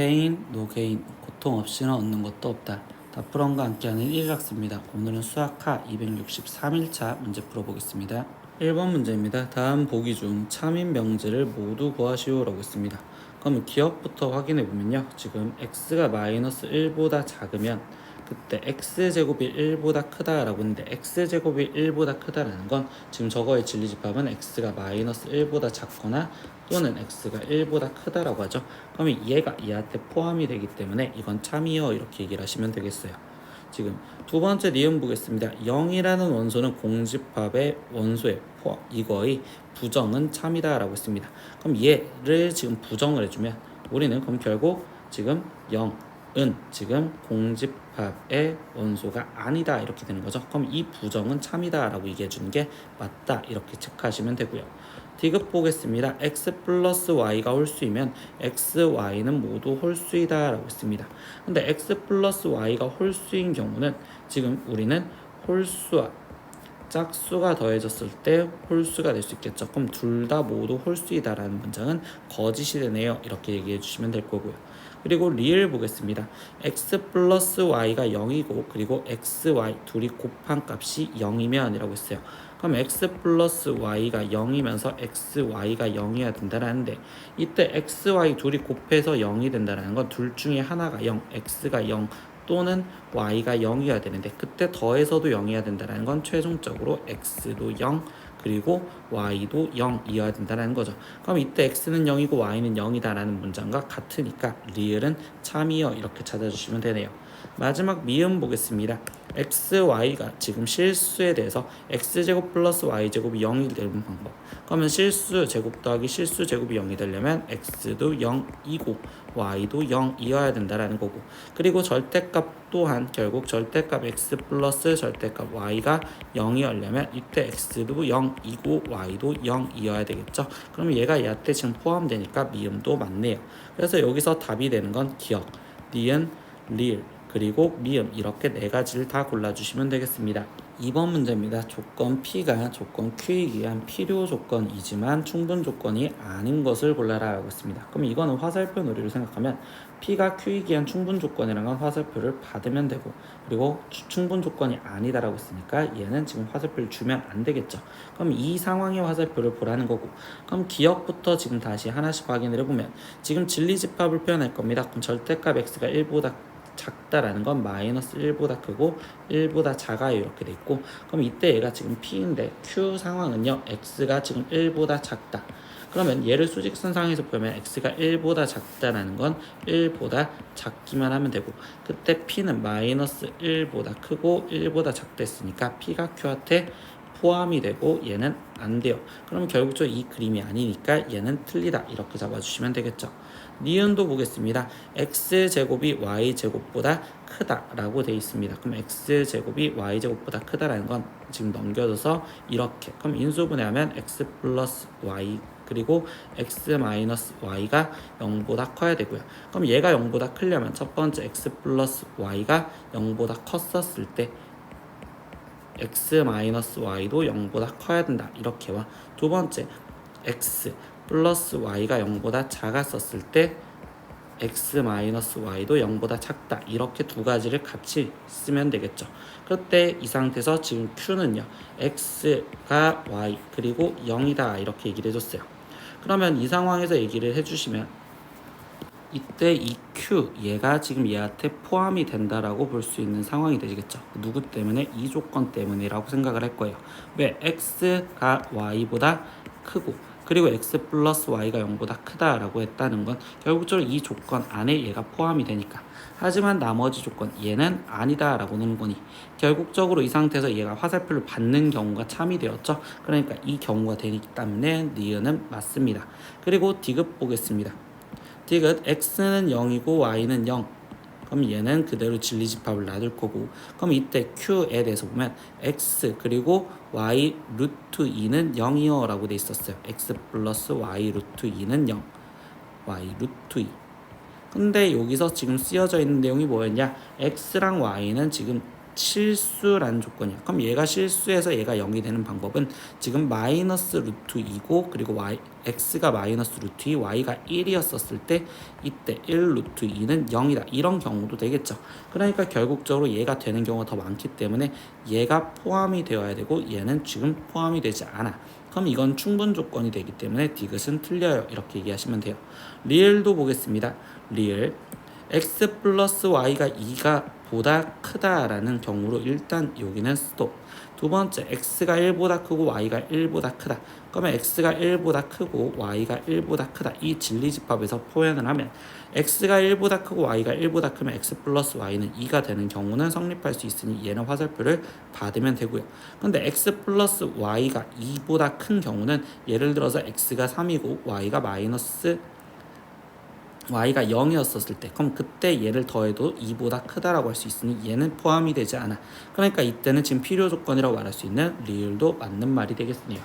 노페인, 노게인, 고통 없이는 얻는 것도 없다. 다프런과 함께하는 일각습니다. 오늘은 수학하 263일차 문제 풀어보겠습니다. 1번 문제입니다. 다음 보기 중 참인 명제를 모두 구하시오 라고 했습니다. 그럼 기억부터 확인해 보면요. 지금 x가 마이너스 1보다 작으면 그때 x제곱이 1보다 크다라고 했는데 x제곱이 1보다 크다라는 건 지금 저거의 진리집합은 x가 마이너스 1보다 작거나 또는 x가 1보다 크다라고 하죠. 그러면 얘가 얘한테 포함이 되기 때문에 이건 참이요 이렇게 얘기를 하시면 되겠어요. 지금 두 번째 니은 보겠습니다. 0이라는 원소는 공집합의 원소의 포함 이거의 부정은 참이다라고 했습니다. 그럼 얘를 지금 부정을 해주면 우리는 그럼 결국 지금 0 은 지금 공집합의 원소가 아니다 이렇게 되는 거죠. 그럼 이 부정은 참이다라고 얘기해 주는 게 맞다 이렇게 체크하시면 되고요. 디귿 보겠습니다. x 플러스 y가 홀수이면 x, y는 모두 홀수이다 라고 했습니다. 근데 x 플러스 y가 홀수인 경우는 지금 우리는 홀수와 짝수가 더해졌을 때 홀수가 될 수 있겠죠. 그럼 둘 다 모두 홀수이다라는 문장은 거짓이 되네요. 이렇게 얘기해 주시면 될 거고요. 그리고 리을 보겠습니다. x 플러스 y가 0이고 그리고 x, y 둘이 곱한 값이 0이면 이라고 했어요. 그럼 x 플러스 y가 0이면서 x, y가 0이어야 된다라는데 이때 x, y 둘이 곱해서 0이 된다라는 건 둘 중에 하나가 0, x가 0 또는 y가 0이어야 되는데 그때 더해서도 0이어야 된다는 건 최종적으로 x도 0 그리고 y도 0이어야 된다는 거죠. 그럼 이때 x는 0이고 y는 0이다라는 문장과 같으니까 리을은 참이요 이렇게 찾아주시면 되네요. 마지막 미음 보겠습니다. X, y가 지금 실수에 대해서 x제곱 플러스 y제곱이 0이 되는 방법. 그러면 실수 제곱 더하기 실수 제곱이 0이 되려면 x도 0이고 y도 0이어야 된다라는 거고. 그리고 절대값 또한 결국 절대값 x 플러스 절대값 y가 0이려면 이때 x도 0이고 y도 0이어야 되겠죠. 그럼 얘가 얘한테 지금 포함되니까 미음도 맞네요. 그래서 여기서 답이 되는 건 기억, 니은, 리을 그리고 미음 이렇게 네 가지를 다 골라주시면 되겠습니다. 2번 문제입니다. 조건 P가 조건 Q이기 위한 필요 조건이지만 충분 조건이 아닌 것을 골라라 라고 했습니다. 그럼 이거는 화살표 놀이를 생각하면 P가 Q이기 위한 충분 조건이라는 건 화살표를 받으면 되고 그리고 추- 충분 조건이 아니다라고 했으니까 얘는 지금 화살표를 주면 안 되겠죠. 그럼 이 상황의 화살표를 보라는 거고 그럼 기억부터 지금 다시 하나씩 확인을 해보면 지금 진리집합을 표현할 겁니다. 그럼 절대값 x가 1보다 작다라는 건 마이너스 1보다 크고 1보다 작아요 이렇게 돼 있고 그럼 이때 얘가 지금 P인데 Q 상황은요 X가 지금 1보다 작다. 그러면 얘를 수직선상에서 보면 X가 1보다 작다라는 건 1보다 작기만 하면 되고 그때 P는 마이너스 1보다 크고 1보다 작됐으니까 P가 Q한테 포함이 되고 얘는 안 돼요. 그럼 결국적으로 이 그림이 아니니까 얘는 틀리다 이렇게 잡아주시면 되겠죠. 니은도 보겠습니다. x 제곱이 y 제곱보다 크다라고 돼 있습니다. 그럼 x 제곱이 y 제곱보다 크다라는 건 지금 넘겨줘서 이렇게 그럼 인수분해하면 x 플러스 y 그리고 x 마이너스 y가 0보다 커야 되고요. 그럼 얘가 0보다 크려면 첫 번째 x 플러스 y가 0보다 컸었을 때 x 마이너스 y도 0보다 커야 된다. 이렇게와 두 번째 x 플러스 y가 0보다 작았었을 때 x 마이너스 y도 0보다 작다. 이렇게 두 가지를 같이 쓰면 되겠죠. 그때 이 상태에서 지금 q는요 x가 y 그리고 0이다. 이렇게 얘기를 해줬어요. 그러면 이 상황에서 얘기를 해주시면 이때 이 Q 얘가 지금 얘한테 포함이 된다라고 볼 수 있는 상황이 되겠죠. 누구 때문에 이 조건 때문이라고 생각을 할 거예요. 왜 x가 y보다 크고 그리고 x 플러스 y가 0보다 크다라고 했다는 건 결국적으로 이 조건 안에 얘가 포함이 되니까 하지만 나머지 조건 얘는 아니다라고 하는 거니 결국적으로 이 상태에서 얘가 화살표를 받는 경우가 참이 되었죠. 그러니까 이 경우가 되기 때문에 니은은 맞습니다. 그리고 디귿 보겠습니다. 디귿 x는 0이고 y는 0 그럼 얘는 그대로 진리집합을 놔둘 거고. 그럼 이때 q에 대해서 보면 x 그리고 y 루트 2는 0이요 라고 돼 있었어요. X 플러스 y 루트 2는 0 y 루트 2 근데 여기서 지금 쓰여져 있는 내용이 뭐였냐? X랑 y는 지금 실수라는 조건이야. 그럼 얘가 실수해서 얘가 0이 되는 방법은 지금 마이너스 루트 2고 그리고 y x가 마이너스 루트 2, y가 1이었었을 때 이때 1 루트 2는 0이다. 이런 경우도 되겠죠. 그러니까 결국적으로 얘가 되는 경우가 더 많기 때문에 얘가 포함이 되어야 되고 얘는 지금 포함이 되지 않아. 그럼 이건 충분 조건이 되기 때문에 디귿은 틀려요. 이렇게 얘기하시면 돼요. 리을도 보겠습니다. 리을 x 플러스 y가 2가 보다 크다라는 경우로 일단 여기는 스톱. 두 번째 x가 1보다 크고 y가 1보다 크다. 그러면 x가 1보다 크고 y가 1보다 크다. 이 진리 집합에서 표현을 하면 x가 1보다 크고 y가 1보다 크면 x 플러스 y는 2가 되는 경우는 성립할 수 있으니 얘는 화살표를 받으면 되고요. 근데 x 플러스 y가 2보다 큰 경우는 예를 들어서 x가 3이고 y가 마이너스 y가 0이었었을 때 그럼 그때 얘를 더해도 2보다 크다라고 할 수 있으니 얘는 포함이 되지 않아. 그러니까 이때는 지금 필요 조건이라고 말할 수 있는 리을도 맞는 말이 되겠네요.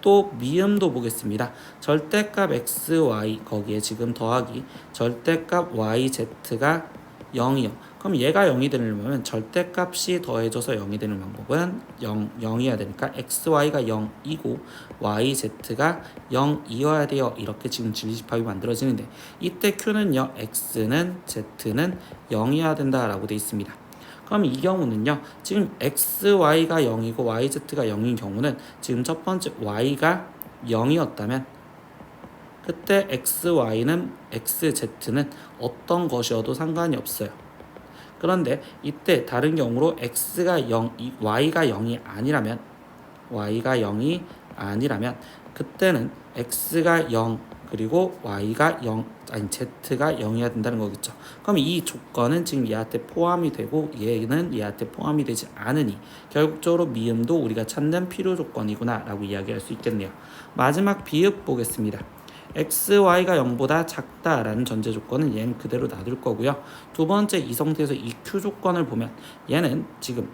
또 미음도 보겠습니다. 절대값 x, y 거기에 지금 더하기 절대값 y, z가 0이요 그럼 얘가 0이 되려면 절대값이 더해져서 0이 되는 방법은 0, 0이어야 되니까 xy가 0이고 yz가 0이어야 돼요. 이렇게 지금 진리집합이 만들어지는데 이때 q는요. x는 z는 0이어야 된다라고 돼 있습니다. 그럼 이 경우는요. 지금 xy가 0이고 yz가 0인 경우는 지금 첫 번째 y가 0이었다면 그때 xy는 xz는 어떤 것이어도 상관이 없어요. 그런데 이때 다른 경우로 x가 0, y가 0이 아니라면 y가 0이 아니라면 그때는 x가 0 그리고 y가 0 아니 z가 0이어야 된다는 거겠죠. 그럼 이 조건은 지금 얘한테 포함이 되고 얘는 얘한테 포함이 되지 않으니 결국적으로 미음도 우리가 찾는 필요 조건이구나라고 이야기할 수 있겠네요. 마지막 비읍 보겠습니다. X, y가 0보다 작다라는 전제 조건은 얘는 그대로 놔둘 거고요. 두 번째 이 상태에서 이 q 조건을 보면 얘는 지금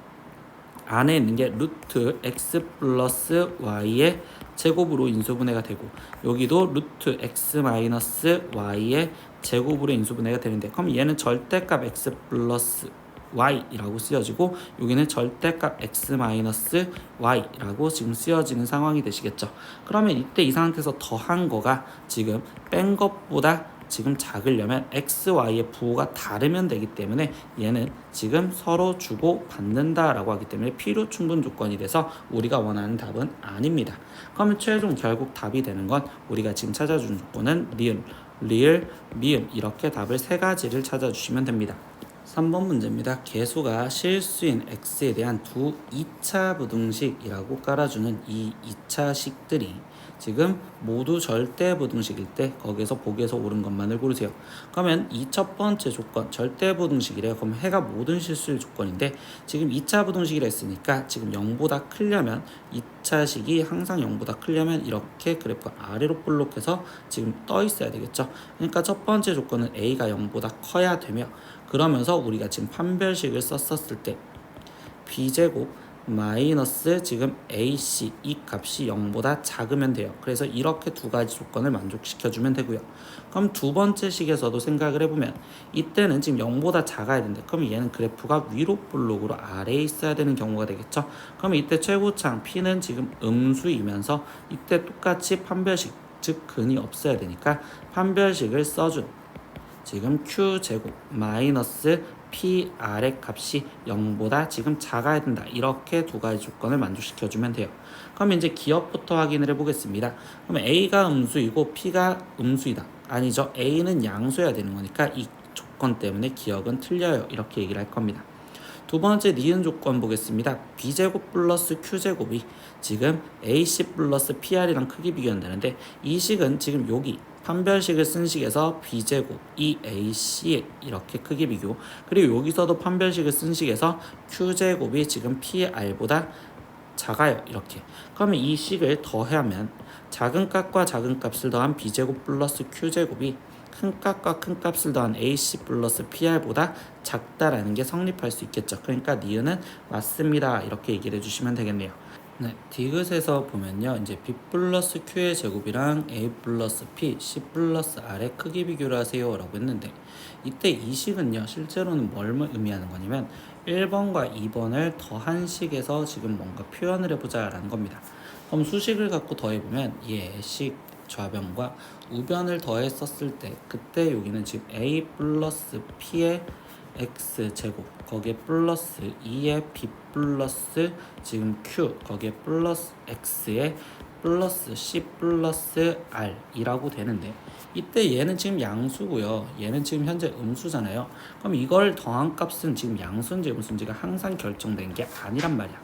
안에 있는 게 루트 x 플러스 y의 제곱으로 인수분해가 되고 여기도 루트 x 마이너스 y의 제곱으로 인수분해가 되는데 그럼 얘는 절대값 x 플러스 y라고 쓰여지고 여기는 절대값 x 마이너스 y라고 지금 쓰여지는 상황이 되시겠죠. 그러면 이때 이 상태에서 더한 거가 지금 뺀 것보다 지금 작으려면 x, y의 부호가 다르면 되기 때문에 얘는 지금 서로 주고 받는다라고 하기 때문에 필요 충분 조건이 돼서 우리가 원하는 답은 아닙니다. 그러면 최종 결국 답이 되는 건 우리가 지금 찾아준 조건은 리을, 리을, 미음 이렇게 답을 세 가지를 찾아주시면 됩니다. 3번 문제입니다. 개수가 실수인 x에 대한 두 2차 부등식이라고 깔아주는 이 2차식들이 지금 모두 절대 부등식일 때 거기에서 보기에서 옳은 것만을 고르세요. 그러면 이 첫 번째 조건 절대 부등식이래요. 그럼 해가 모든 실수일 조건인데 지금 2차 부등식이라 했으니까 지금 0보다 크려면 2차식이 항상 0보다 크려면 이렇게 그래프 아래로 볼록해서 지금 떠 있어야 되겠죠. 그러니까 첫 번째 조건은 a가 0보다 커야 되며 그러면서 우리가 지금 판별식을 썼었을 때 b제곱 마이너스 지금 AC 이 값이 0보다 작으면 돼요. 그래서 이렇게 두 가지 조건을 만족시켜주면 되고요. 그럼 두 번째 식에서도 생각을 해보면 이때는 지금 0보다 작아야 된다. 그럼 얘는 그래프가 위로 볼록으로 아래에 있어야 되는 경우가 되겠죠. 그럼 이때 최고창 P는 지금 음수이면서 이때 똑같이 판별식 즉 근이 없어야 되니까 판별식을 써준 지금 q 제곱 마이너스 p r의 값이 0보다 지금 작아야 된다. 이렇게 두 가지 조건을 만족시켜 주면 돼요. 그럼 이제 기억부터 확인을 해 보겠습니다. 그러면 a가 음수이고 p가 음수이다. 아니죠. a는 양수여야 되는 거니까 이 조건 때문에 기억은 틀려요. 이렇게 얘기를 할 겁니다. 두 번째 니은 조건 보겠습니다. b제곱 플러스 q제곱이 지금 ac 플러스 pr이랑 크기 비교한다는데 이 식은 지금 여기 판별식을 쓴 식에서 b제곱 이 ac 이렇게 크기 비교. 그리고 여기서도 판별식을 쓴 식에서 q제곱이 지금 pr보다 작아요 이렇게. 그러면 이 식을 더하면 작은 값과 작은 값을 더한 b제곱 플러스 q제곱이 큰 값과 큰 값을 더한 ac 플러스 pr보다 작다라는 게 성립할 수 있겠죠. 그러니까 니은은 맞습니다 이렇게 얘기를 해주시면 되겠네요 네, 디귿에서 보면요. 이제 b 플러스 q의 제곱이랑 a 플러스 p, c 플러스 r의 크기 비교를 하세요 라고 했는데 이때 이 식은요. 실제로는 뭘 의미하는 거냐면 1번과 2번을 더한 식에서 지금 뭔가 표현을 해보자 라는 겁니다. 그럼 수식을 갖고 더해보면 예식 좌변과 우변을 더했었을 때 그때 여기는 지금 a 플러스 p의 x 제곱 거기에 플러스 2의 b 플러스 지금 q 거기에 플러스 x에 플러스 c 플러스 r이라고 되는데 이때 얘는 지금 양수고요. 얘는 지금 현재 음수잖아요. 그럼 이걸 더한 값은 지금 양수인지 음수인지가 항상 결정된 게 아니란 말이야.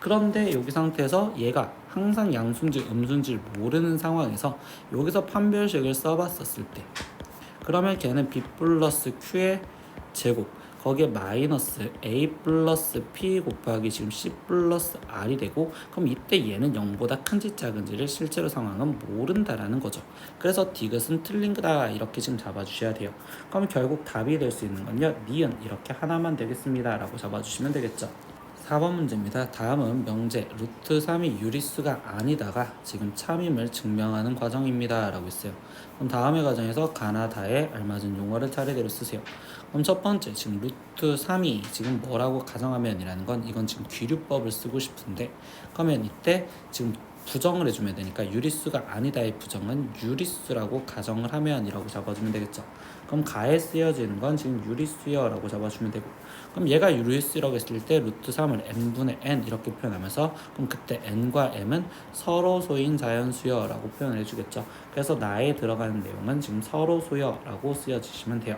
그런데 여기 상태에서 얘가 항상 양수인지 음수인지 모르는 상황에서 여기서 판별식을 써봤었을 때 그러면 걔는 b 플러스 q의 제곱 거기에 마이너스 a 플러스 p 곱하기 지금 c 플러스 r이 되고 그럼 이때 얘는 0보다 큰지 작은지를 실제로 상황은 모른다라는 거죠. 그래서 디귿은 틀린 거다 이렇게 지금 잡아주셔야 돼요. 그럼 결국 답이 될 수 있는 건요. 니은 이렇게 하나만 되겠습니다 라고 잡아주시면 되겠죠. 4번 문제입니다. 다음은 명제 루트 3이 유리수가 아니다가 지금 참임을 증명하는 과정입니다. 라고 했어요. 그럼 다음의 과정에서 가나다에 알맞은 용어를 차례대로 쓰세요. 그럼 첫 번째 지금 루트 3이 지금 뭐라고 가정하면이라는 건 이건 지금 귀류법을 쓰고 싶은데 그러면 이때 지금 부정을 해주면 되니까 유리수가 아니다의 부정은 유리수라고 가정을 하면이라고 잡아주면 되겠죠. 그럼 가에 쓰여지는 건 지금 유리수여라고 잡아주면 되고 그럼 얘가 유리수라고 했을 때 루트 3을 n분의 n 이렇게 표현하면서 그럼 그때 n과 m은 서로 소인 자연수여라고 표현을 해주겠죠. 그래서 나에 들어가는 내용은 지금 서로 소여라고 쓰여지시면 돼요.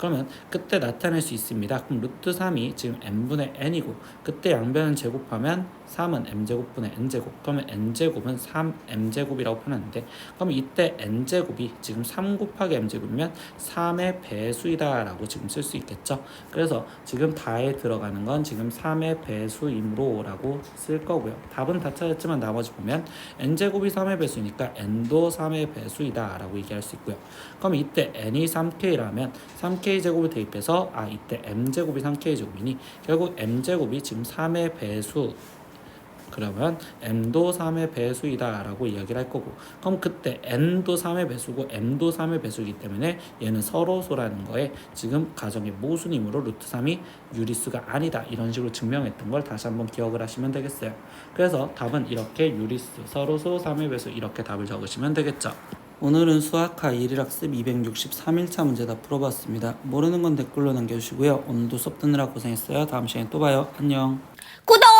그러면 그때 나타낼 수 있습니다. 그럼 루트 3이 지금 n분의 n이고 그때 양변을 제곱하면 3은 m제곱분의 n제곱 그러면 n제곱은 3m제곱이라고 표현하는데 그럼 이때 n제곱이 지금 3 곱하기 m제곱이면 3의 배수이다 라고 지금 쓸 수 있겠죠. 그래서 지금 다에 들어가는 건 지금 3의 배수이므로 라고 쓸 거고요. 답은 다 찾았지만 나머지 보면 n제곱이 3의 배수니까 n도 3의 배수이다 라고 얘기할 수 있고요. 그럼 이때 n이 3k라면 3k 제곱을 대입해서 아 이때 m 제곱이 3k 제곱이니 결국 m 제곱이 지금 3의 배수 그러면 m도 3의 배수이다 라고 이야기를 할 거고 그럼 그때 n도 3의 배수고 m도 3의 배수이기 때문에 얘는 서로소라는 거에 지금 가정의 모순이므로 루트 3이 유리수가 아니다 이런 식으로 증명했던 걸 다시 한번 기억을 하시면 되겠어요 그래서 답은 이렇게 유리수 서로소 3의 배수 이렇게 답을 적으시면 되겠죠 오늘은 수학하 1일학습 263일차 문제 다 풀어봤습니다. 모르는 건 댓글로 남겨주시고요. 오늘도 수업 듣느라 고생했어요. 다음 시간에 또 봐요. 안녕. 구독!